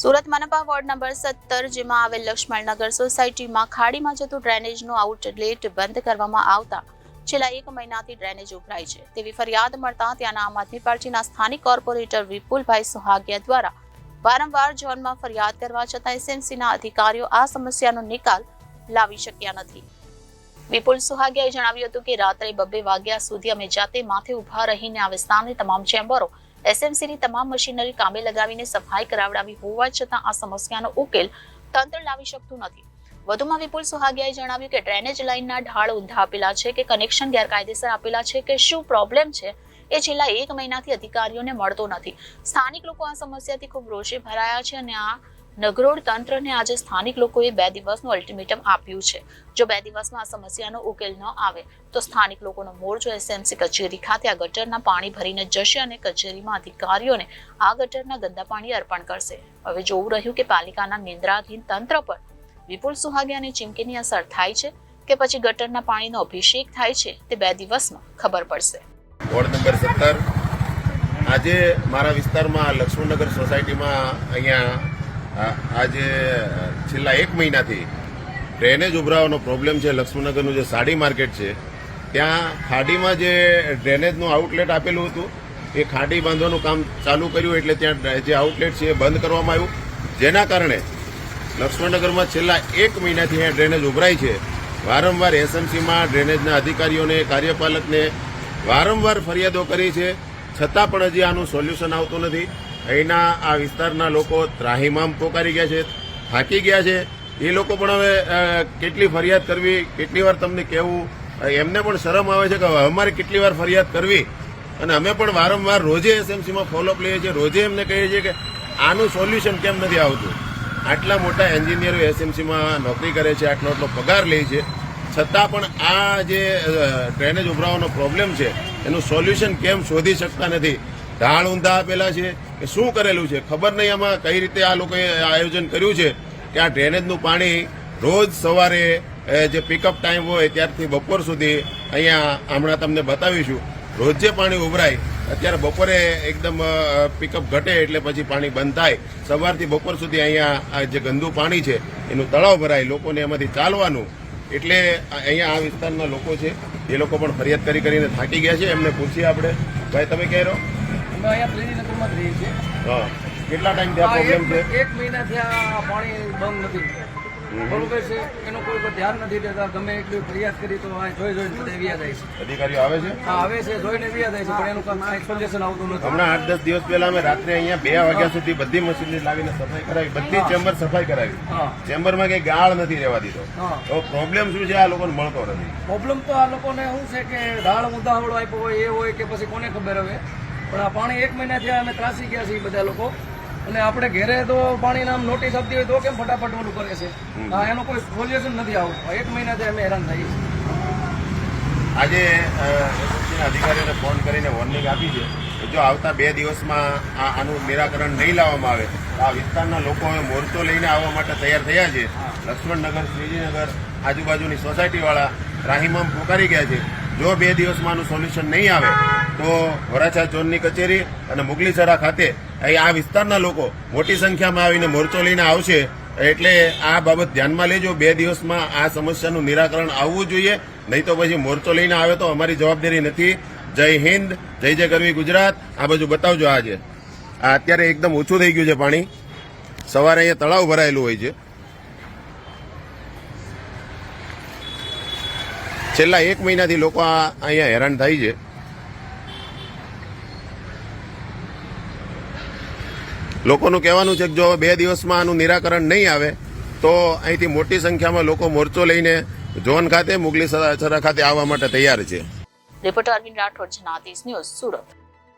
Surat મનપા ward number સત્તર, જેમાં આવેલ લક્ષ્મણનગર સોસાયટીમાં ખાડીમાં જતું ડ્રેનેજનું આઉટલેટ બંધ કરવામાં આવતા છેલ્લા એક મહિનાથી ડ્રેનેજ ઉભરાય છે. તેવી ફરિયાદ મળતા ત્યાંના આમ આદમી પાર્ટીના સ્થાનિક કોર્પોરેટર વિપુલભાઈ સુહાગિયા દ્વારા વારંવાર ઝોનમાં ફરિયાદ કરવા છતાં એસએમસીના અધિકારીઓ આ સમસ્યાનો નિકાલ લાવી શક્યા નથી. વિપુલ સુહાગિયાએ જણાવ્યું હતું કે રાત્રે બબે વાગ્યા સુધી અમે જાતે માથે ઊભા રહીને આ વિસ્તારની તમામ ચેમ્બરો એસએમસીની તમામ મશીનરી કામે લગાવીને સફાઈ કરાવડાવી હોવા છતાં આ સમસ્યાનો ઉકેલ તંત્ર લાવી શકતું નથી. વધુમાં વિપુલ સુહાગિયાએ જણાવ્યું કે ડ્રેનેજ લાઇનના ઢાળ ઊંધા આપેલા છે કે કનેક્શન ગેરકાયદેસર આપેલા છે કે શું પ્રોબ્લેમ છે એ છેલ્લા એક મહિનાથી અધિકારીઓને મળતો નથી. સ્થાનિક લોકો આ સમસ્યાથી ખૂબ રોષે ભરાયા છે અને આ નગરોડ તંત્રને આજે સ્થાનિક લોકોએ બે દિવસનું અલ્ટિમેટમ આપ્યું છે. જો બે દિવસમાં આ સમસ્યાનો ઉકેલ ન આવે, તો સ્થાનિક લોકોનો મોરચો એસએમસી કચેરી ખાતે આ ગટરના પાણી ભરીને જશે અને કચેરીમાં અધિકારીઓને આ ગટરના ગંદા પાણી અર્પણ કરશે. હવે જોવું રહ્યું કે પાલિકાના નિંદ્રાધીન તંત્ર પર વિપુલ સુહાગિયાની ચીમકીની અસર થાય છે કે પછી ગટરના પાણીનો અભિષેક થાય છે તે બે દિવસમાં ખબર પડશે. વોર્ડ નંબર સત્તર. આજે મારા વિસ્તારમાં લક્ષ્મણનગર સોસાયટીમાં અહીંયા આજે છેલ્લા એક મહિનાથી ડ્રેનેજ ઉભરાવાનો પ્રોબ્લેમ છે. લક્ષ્મણનગરનું જે સાડી માર્કેટ છે, ત્યાં ખાડીમાં જે ડ્રેનેજનું આઉટલેટ આપેલું હતું, એ ખાડી બાંધવાનું કામ ચાલુ કર્યું એટલે ત્યાં જે આઉટલેટ છે એ બંધ કરવામાં આવ્યું. જેના કારણે લક્ષ્મણનગરમાં છેલ્લા એક મહિનાથી અહીંયા ડ્રેનેજ ઉભરાય છે. વારંવાર એસએમસીમાં ડ્રેનેજના અધિકારીઓને, કાર્યપાલકને વારંવાર ફરિયાદો કરી છે. છતાં પણ હજી આનું સોલ્યુશન આવતું નથી. અહીંના આ વિસ્તારના લોકો ત્રાહીમામ પોકારી ગયા છે, થાકી ગયા છે. એ લોકો પણ હવે કેટલી ફરિયાદ કરવી, કેટલી વાર તમને કહેવું એમને પણ શરમ આવે છે કે અમારે કેટલી વાર ફરિયાદ કરવી. અને અમે પણ વારંવાર રોજે એસએમસીમાં ફોલોઅપ લઈએ છીએ, રોજે એમને કહીએ છીએ કે આનું સોલ્યુશન કેમ નથી આવતું. આટલા મોટા એન્જિનિયરો એસએમસીમાં નોકરી કરે છે, આટલો આટલો પગાર લે છે. છતાં પણ આ જે ડ્રેનેજ ઉભરાવાનો પ્રોબ્લેમ છે, એનું સોલ્યુશન કેમ શોધી શકતા નથી? ઢાળ ઊંધા આપેલા છે કે શું કરેલું છે? ખબર નહીં આમાં કઈ રીતે આ લોકોએ આયોજન કર્યું છે કે આ ડ્રેનેજનું પાણી રોજ સવારે જે પિકઅપ ટાઈમ હોય ત્યારથી બપોર સુધી અહીંયા હમણાં તમને બતાવીશું. રોજ જે પાણી ઉભરાય, અત્યારે બપોરે એકદમ પિકઅપ ઘટે એટલે પછી પાણી બંધ થાય. સવારથી બપોર સુધી અહીંયા જે ગંદુ પાણી છે, એનું તળાવ ભરાય. લોકોને એમાંથી ચાલવાનું એટલે અહીંયા આ વિસ્તારના લોકો છે, એ લોકો પણ ફરિયાદ કરી કરીને થાકી ગયા છે. એમને પૂછીએ આપણે. ભાઈ, તમે કહી રહો? અમે અહીંયા ત્રિનગરમાં જ રહીએ છીએ. કેટલા ટાઈમથી આ પ્રોબ્લેમ છે? એક મહિનાથી આ પાણી બંધ નથી. બરોબર છે? એનું કોઈ કોઈ ધ્યાન નથી દેતા. ગમે એટલી ફરિયાદ કરી તો આ જોઈ જોઈને બધા વ્યા જાય છે. અધિકારીઓ આવે છે? હા આવે છે જોઈને વ્યા જાય છે પણ એનું કાંઈ સોલ્યુશન આવતું નથી. હમણાં આઠ દસ દિવસ પહેલા અમે રાત્રે અહીંયા બે વાગ્યા સુધી બધી મશીનરી લાવીને સફાઈ કરાવી બધી ચેમ્બર સફાઈ કરાવી. ચેમ્બરમાં કઈ ગાળ નથી રહેવા દીધો. તો પ્રોબ્લેમ શું છે? આ લોકોને મળતો નથી. પ્રોબ્લેમ તો આ લોકોને શું છે કે ઢાળ ઉદાહરણો આપ્યો હોય એ હોય કે પછી કોને ખબર હવે? પણ આ પાણી એક મહિનાથી અમે ત્રાસી ગયા છીએ બધા લોકો. અને આપણે ઘેરે તો પાણીના આમ નોટિસ આપતી હોય તો કેમ ફટાફટ ઓલું કરે છે? હા એનો કોઈ સોલ્યુશન નથી આવતું. એક મહિનાથી અમે હેરાન થઈએ છીએ. આજે અધિકારીઓને ફોન કરીને વોર્નિંગ આપી છે જો આવતા બે દિવસમાં આ આનું નિરાકરણ નહીં લાવવામાં આવે તો આ વિસ્તારના લોકો હવે મોરચો લઈને આવવા માટે તૈયાર થયા છે. લક્ષ્મણનગર શ્રીજીનગર આજુબાજુની સોસાયટીવાળા રાહીમામ પોકારી ગયા છે. જો બે દિવસમાં આનું સોલ્યુશન નહીં આવે, તો વરાછા ઝોનની કચેરી અને મુગલીસરા ખાતે અહીં આ વિસ્તારના લોકો મોટી સંખ્યામાં આવીને મોરચો લઈને આવશે. એટલે આ બાબત ધ્યાનમાં લેજો, બે દિવસમાં આ સમસ્યાનું નિરાકરણ આવવું જોઈએ. નહીં તો પછી મોરચો લઈને આવે તો અમારી જવાબદારી નથી. જય હિન્દ, જય જય કરવી ગુજરાત. આ બાજુ બતાવજો આજે. આ અત્યારે એકદમ ઓછું થઈ ગયું છે પાણી. સવારે અહીંયા તળાવ ભરાયેલું હોય છે. છેલ્લા એક મહિનાથી લોકો અહીંયા હેરાન થાય છે. લોકોનું કહેવાનું છે કે જો બે દિવસમાં આનું નિરાકરણ નહીં આવે, તો અહીંથી મોટી સંખ્યામાં લોકો મોરચો લઈને ઝોન ખાતે, મુગલી સરા ખાતે આવવા માટે તૈયાર છે. રિપોર્ટર અરવિંદ રાઠોડ જનાતીસ ન્યૂઝ સુરત.